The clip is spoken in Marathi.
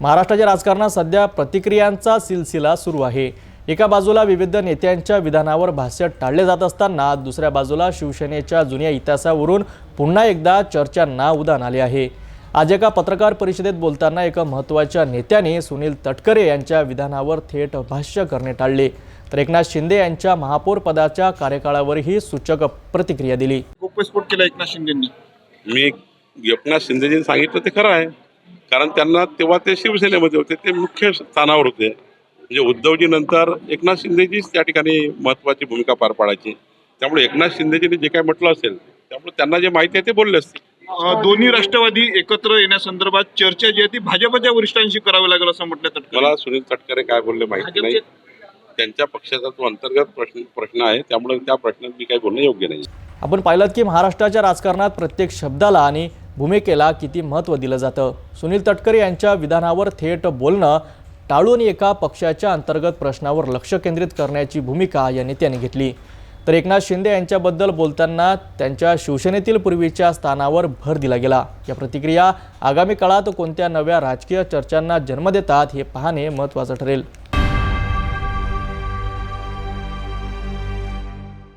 महाराष्ट्राच्या राजकारणात सध्या प्रतिक्रियांचा सिलसिला सुरू आहे. एका बाजूला विविध नेत्यांच्या विधानावर भाष्य टाळले जात असताना दुसऱ्या बाजूला शिवसेनेच्या जुन्या इतिहासावरून पुन्हा एकदा चर्चांना उधाण आले आहे. आज एका पत्रकार परिषदेत बोलताना एका महत्त्वाच्या नेत्याने सुनील तटकरे यांच्या विधानावर थेट भाष्य करणे टाळले. तर एकनाथ शिंदे यांच्या महापौर पदाच्या कार्यकाळावरही सूचक प्रतिक्रिया दिली. एकनाथ शिंदेंनी. मी एकनाथ शिंदेजींनी सांगितलं ते खरं आहे. कारण त्यांना तेव्हा ते शिवसेनेमध्ये होते ते मुख्य स्थानावर होते. म्हणजे उद्धवजी नंतर एकनाथ शिंदेजीच त्या ठिकाणी महत्वाची भूमिका पार पाडायची. त्यामुळे एकनाथ शिंदेजींनी जे काय म्हटलं असेल त्यामुळे त्यांना जे माहिती आहे ते बोलले असतील. अं, दोन्ही राष्ट्रवादी एकत्र येण्यासंदर्भात चर्चा जी आहे ती भाजपच्या वरिष्ठांशी करावी लागेल असं म्हटलं तटकरे. मला सुनील तटकरे काय बोलले माहिती नाही. त्यांच्या पक्षाचा तो अंतर्गत प्रश्न प्रश्न आहे त्यामुळे त्या प्रश्नात मी काही बोलणं योग्य नाही. आपण पाहिलं की महाराष्ट्राच्या राजकारणात प्रत्येक शब्दाला आणि भूमिकेला किती महत्त्व दिलं जातं? सुनील तटकरे यांच्या विधानावर थेट बोलणं टाळून एका पक्षाच्या अंतर्गत प्रश्नावर लक्ष केंद्रित करण्याची भूमिका या नेत्यांनी घेतली. तर एकनाथ शिंदे यांच्याबद्दल बोलताना त्यांच्या शिवसेनेतील पूर्वीच्या स्थानावर भर दिला गेला. या प्रतिक्रिया आगामी काळात कोणत्या नव्या राजकीय चर्चांना जन्म देतात हे पाहणे महत्त्वाचं ठरेल.